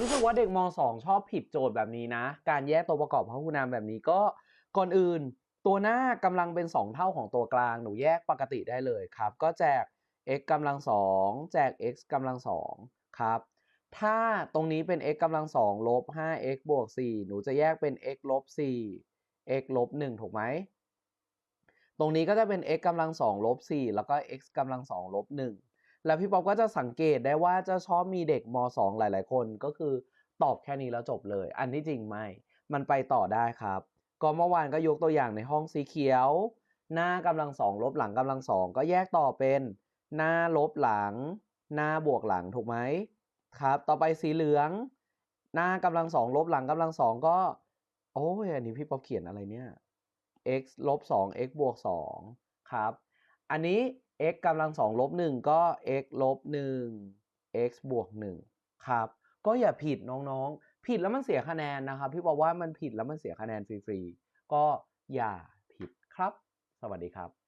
รู้สึกว่าเด็กม 2 ชอบผิดโจทย์แบบนี้นะ การแยกตัวประกอบพหุนามแบบนี้ก็ก่อนอื่น ตัวหน้ากำลังเป็น 2 เท่าของตัวกลางหนูแยกปกติได้เลยครับ ก็แจก x กำลัง2แจก x กำลัง2ครับ ถ้าตรงนี้เป็น x กำลัง2ลบ 5x บวก 4 หนูจะแยกเป็น x ลบ 4 x ลบ 1 ถูกไหม ตรงนี้ก็จะเป็น x กำลัง2ลบ 4 แล้วก็ x กำลัง2ลบ 1 แล้วพี่ป๊อปก็จะสังเกตได้ว่าจะชอบมีเด็กม 2 หลาย ๆ คนก็คือตอบแค่นี้แล้วจบเลย อันที่จริงไม่ มันไปต่อได้ครับ ก็เมื่อวานก็ยกตัวอย่างในห้องสีเขียว หน้ากำลังสองลบหลังกำลังสองก็แยกต่อเป็น หน้าลบหลัง หน้าบวกหลังถูกไหมครับ ต่อไปสีเหลือง หน้ากำลังสองลบหลังกำลังสองก็ โอ้ยอันนี้พี่ป๊อปเขียนอะไรเนี่ย x ลบสอง x บวกสองครับ อันนี้ x กำลังสองลบหนึ่งก็ x ลบหนึ่ง x บวกหนึ่งครับ ก็อย่าผิดน้องๆ ผิดแล้วมันเสียคะแนนนะครับ พี่บอกว่ามันผิดแล้วมันเสียคะแนนฟรีๆ ก็อย่าผิดครับ สวัสดีครับ